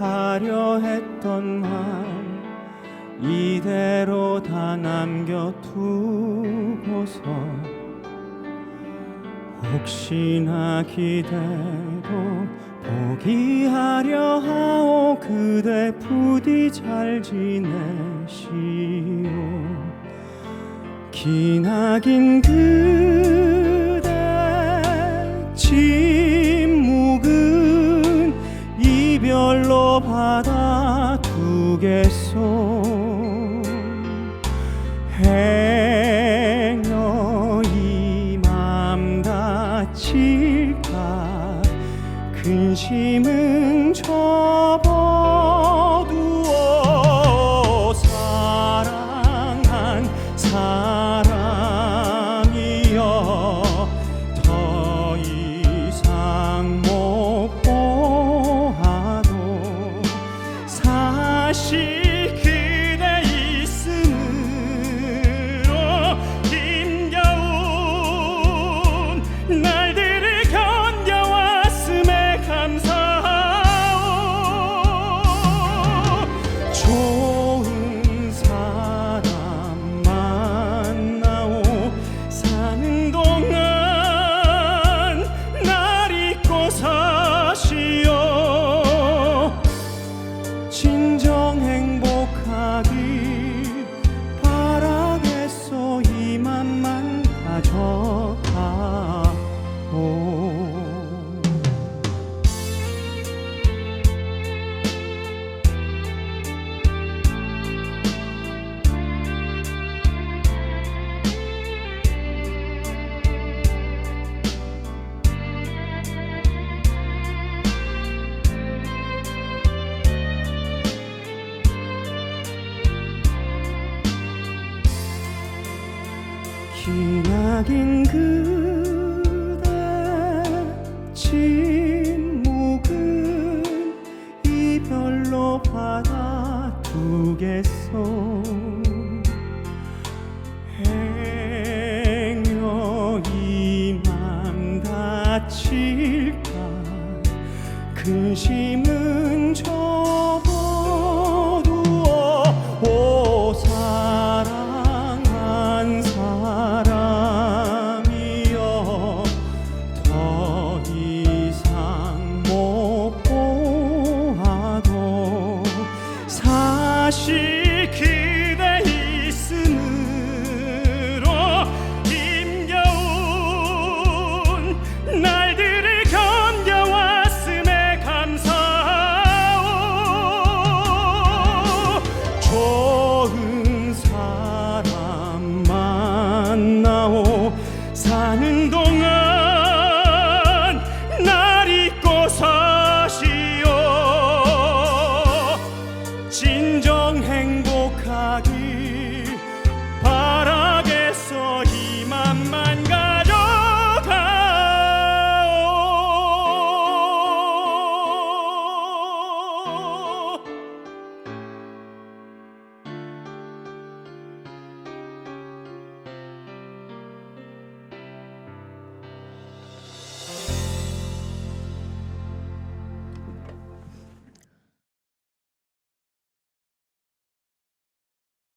하려 했던 말 이대로 다 남겨두고서 혹시나 기대도 포기하려 하오 그대 부디 잘 지내시오. 기나긴 그 받아두겠소 행여 이 맘 다칠까? 근심은 접어두어 기나긴 그대 침묵은 이별로 받아두겠소. 행여 이 맘 다칠까? 근심은